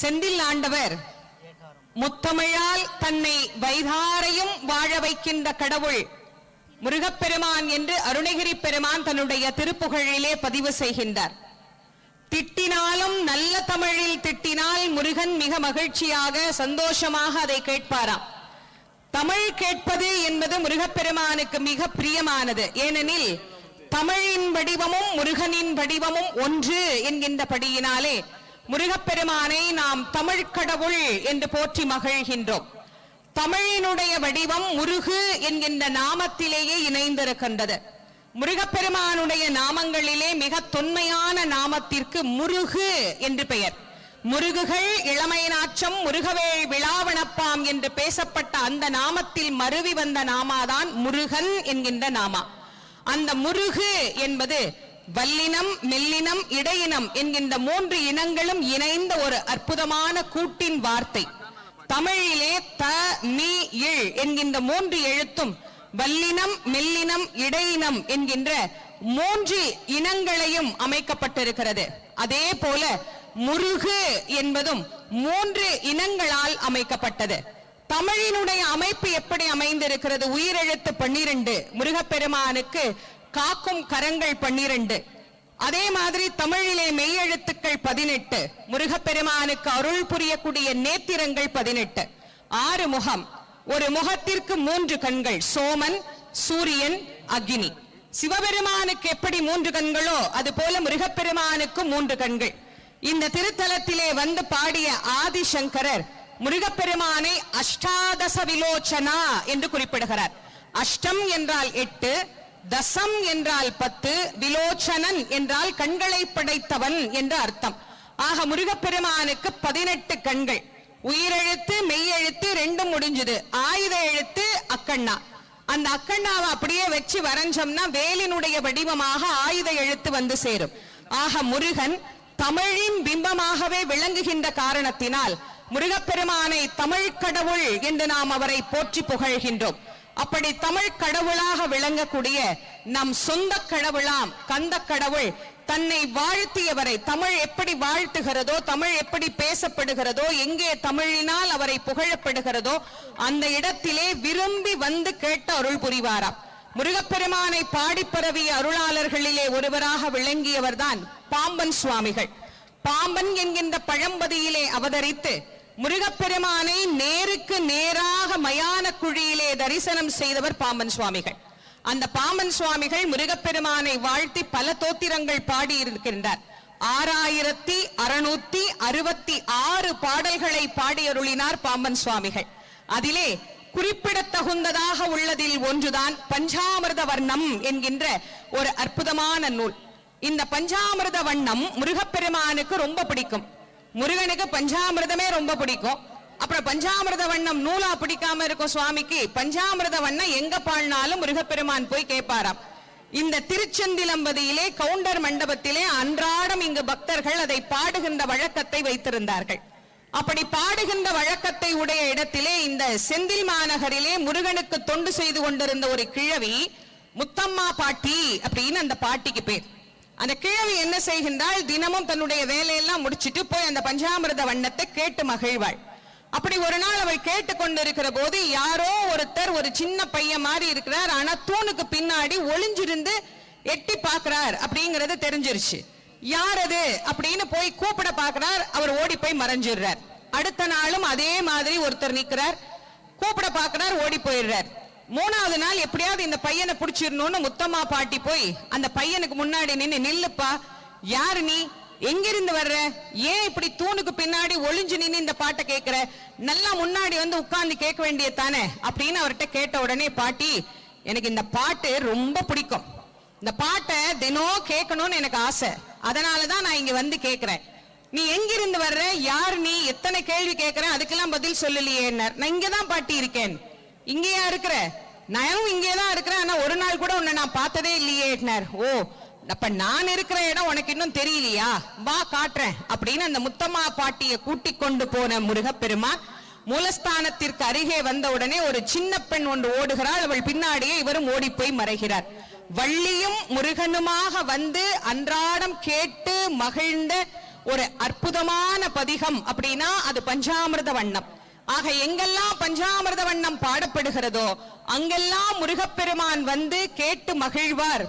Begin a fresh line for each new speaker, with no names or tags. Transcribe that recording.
செந்தில் ஆண்டவர் முத்தமிழால் தன்னை வைதாரையும் வாழ வைக்கின்ற கடவுள் முருகப்பெருமான் என்று அருணகிரி பெருமான் தன்னுடைய திருப்புகழிலே பதிவு செய்கின்றார். திட்டினாலும் நல்ல தமிழில் திட்டினால் முருகன் மிக மகிழ்ச்சியாக சந்தோஷமாக அதை கேட்பாராம். தமிழ் கேட்பது என்பது முருகப்பெருமானுக்கு மிக பிரியமானது. ஏனெனில் தமிழின் வடிவமும் முருகனின் வடிவமும் ஒன்று என்கின்றபடியினாலே முருகப்பெருமானை நாம் தமிழ் கடவுள் என்று போற்றி மகிழ்கின்றோம். தமிழினுடைய வடிவம் முருகு என்கின்ற நாமத்திலேயே இணைந்திருக்கின்றது. முருகப்பெருமானுடைய நாமங்களிலே மிக தொன்மையான நாமத்திற்கு முருகு என்று பெயர். முருகுகள் இளமை நாச்சம் முருகவேள் விழாவணப்பாம் என்று பேசப்பட்ட அந்த நாமத்தில் மருவி வந்த நாமாதான் முருகன் என்கின்ற நாமா. அந்த முருகு என்பது வல்லினம் மெல்லினம் இடையினம் என்கின்ற மூன்று இனங்களும் இணைந்த ஒரு அற்புதமான கூட்டின் வார்த்தை. தமிழிலே த மீ இழ் என்கின்ற மூன்று எழுத்தும் வல்லினம் மெல்லினம் இடையினம் என்கின்ற மூன்று இனங்களையும் அமைக்கப்பட்டிருக்கிறது. அதே போல முருகு என்பதும் மூன்று இனங்களால் அமைக்கப்பட்டது. தமிழினுடைய அமைப்பு எப்படி அமைந்திருக்கிறது? உயிரெழுத்து பன்னிரண்டு. முருகப்பெருமானுக்கு காக்கும் கரங்கள் பன்னிரண்டு. அதே மாதிரி தமிழிலே மெய்யெழுத்துக்கள் பதினெட்டு. முருகப்பெருமானுக்கு அருள் புரியக்கூடிய நேத்திரங்கள் பதினெட்டு. ஆறு முகம். ஒரு முகத்திற்கு மூன்று கண்கள். சோமன் சூரியன் அக்னி. சிவபெருமானுக்கு எப்படி மூன்று கண்களோ அது போல முருகப்பெருமானுக்கு மூன்று கண்கள். இந்த திருத்தலத்திலே வந்து பாடிய ஆதிசங்கரர் முருகப்பெருமானை அஷ்டாதச விலோச்சனா என்று குறிப்பிடுகிறார். அஷ்டம் என்றால் எட்டு தசம் என்றால் பத்து விலோச்சனன் என்றால் கண்களை படைத்தவன் என்று அர்த்தம். ஆக முருகப்பெருமானுக்கு பதினெட்டு கண்கள். உயிரெழுத்து மெய்யெழுத்து ரெண்டும் முடிஞ்சது. ஆயுத எழுத்து அக்கண்ணா. அந்த அக்கண்ணாவை அப்படியே வச்சு வரைஞ்சோம்னா வேலினுடைய வடிவமாக ஆயுத எழுத்து வந்து சேரும். ஆக முருகன் தமிழின் பிம்பமாகவே விளங்குகின்ற காரணத்தினால் முருகப்பெருமானை தமிழ் கடவுள் என்று நாம் அவரை போற்றி புகழ்கின்றோம். அப்படி தமிழ் கடவுளாக விளங்கக்கூடிய நம் சொந்த கடவுளாம் கந்த கடவுள் தன்னை வாழ்த்தியவரை தமிழ் எப்படி வாழ்த்துகிறதோ தமிழ் எப்படி பேசப்படுகிறதோ எங்கே தமிழினால் அவரை புகழப்படுகிறதோ அந்த இடத்திலே விரும்பி வந்து கேட்ட அருள் புரிவாராம். முருகப்பெருமானை பாடி பரவிய அருளாளர்களிலே ஒருவராக விளங்கியவர்தான் பாம்பன் சுவாமிகள். பாம்பன் என்கின்ற பழம்பதியிலே அவதரித்து முருகப்பெருமானை நேருக்கு நேராக மயான குழியிலே தரிசனம் செய்தவர் பாம்பன் சுவாமிகள். அந்த பாம்பன் சுவாமிகள் முருகப்பெருமானை வாழ்த்தி பல தோத்திரங்கள் பாடி இருக்கின்றார் ஆறாயிரத்தி அறுநூத்தி அறுபத்தி ஆறு பாடல்களை பாடியருளினார் பாம்பன் சுவாமிகள். அதிலே குறிப்பிடத்தகுந்ததாக உள்ளதில் ஒன்றுதான் பஞ்சாமிர்த வர்ணம் என்கின்ற ஒரு அற்புதமான நூல். இந்த பஞ்சாமிர்த வண்ணம் முருகப்பெருமானுக்கு ரொம்ப பிடிக்கும். முருகனுக்கு பஞ்சாமிர்தமே ரொம்ப பிடிக்கும். அப்புறம் பஞ்சாமிர்த வண்ணம் நூலா பிடிக்காம இருக்கும் சுவாமிக்கு பஞ்சாமிர்த வண்ணம் எங்க பாடினாலும் முருகப்பெருமான் போய் கேட்பாராம். இந்த திருச்செந்திலம்பதியிலே கவுண்டர் மண்டபத்திலே அன்றாடம் இங்கு பக்தர்கள் அதை பாடுகின்ற வழக்கத்தை வைத்திருந்தார்கள். அப்படி பாடுகின்ற வழக்கத்தை உடைய இடத்திலே இந்த செந்தில் மாநகரிலே முருகனுக்கு தொண்டு செய்து கொண்டிருந்த ஒரு கிழவி முத்தம்மா பாட்டி அப்படின்னு அந்த பாட்டிக்கு பேர். அந்த கிழவி என்ன செய்கின்றாள்? தினமும் தன்னுடைய வேலையெல்லாம் முடிச்சிட்டு போய் அந்த பஞ்சாமிரத வண்ணத்தை கேட்டு மகிழ்வாள். அப்படி ஒரு நாள் அவள் கேட்டு கொண்டிருக்கிற போது யாரோ ஒருத்தர் ஒரு சின்ன பையன் மாதிரி இருக்கிறார். ஆனா தூணுக்கு பின்னாடி ஒளிஞ்சிருந்து எட்டி பார்க்கிறார் அப்படிங்கறது தெரிஞ்சிருச்சு. யார் அது? அப்படின்னு போய் கூப்பிட பாக்குறார் அவர் ஓடி போய் மறைஞ்சிடுறார். அடுத்த நாளும் அதே மாதிரி ஒருத்தர் நிக்கிறார் கூப்பிட பாக்குறார் ஓடி போயிடுறார். மூணாவது நாள் எப்படியாவது இந்த பையனை பிடிச்சிடணும்னு முத்தம்மா பாட்டி போய் அந்த பையனுக்கு முன்னாடி நின்று நில்லுப்பா யாரு நீ? எங்கிருந்து வர்ற? ஏன் இப்படி தூணுக்கு பின்னாடி ஒளிஞ்சு நின்று இந்த பாட்டை கேட்கிற நல்லா முன்னாடி வந்து உட்கார்ந்து கேட்க வேண்டிய தானே? அப்படின்னு அவர்கிட்ட கேட்ட உடனே பாட்டி எனக்கு இந்த பாட்டு ரொம்ப பிடிக்கும். இந்த பாட்டை தினம் கேட்கணும்னு எனக்கு ஆசை. அதனால தான் நான் இங்க வந்து கேட்கிறேன் நீ எங்கிருந்து வர்ற? யார் நீ? எத்தனை கேள்வி கேட்கிறேன் அதுக்கெல்லாம் பதில் சொல்லலையே நான் இங்கதான் பாட்டி இருக்கேன். இங்கேயா இருக்கிற? நானும் இங்கே தான் இருக்கிறேன். ஆனா ஒரு நாள் கூட உன்னை நான் பார்த்ததே இல்லையேட்னார் ஓ அப்ப நான் இருக்கிற இடம் உனக்கு இன்னும் தெரியலையா? வா காட்டுறேன். அப்படின்னு அந்த முத்தம்மா பாட்டியை கூட்டிக் கொண்டு போன முருகப்பெருமான் மூலஸ்தானத்திற்கு அருகே வந்த உடனே ஒரு சின்ன பெண் ஒன்று ஓடுகிறாள். அவள் பின்னாடியே இவரும் ஓடி போய் மறைகிறார். வள்ளியும் முருகனுமாக வந்து அன்றாடம் கேட்டு மகிழ்ந்த ஒரு அற்புதமான பதிகம் அப்படின்னா அது பஞ்சாமிர்த வண்ணம். ஆக எங்கெல்லாம் பஞ்சாமிரத வண்ணம் பாடப்படுகிறதோ அங்கெல்லாம் முருகப்பெருமான் வந்து கேட்டு மகிழ்வார்.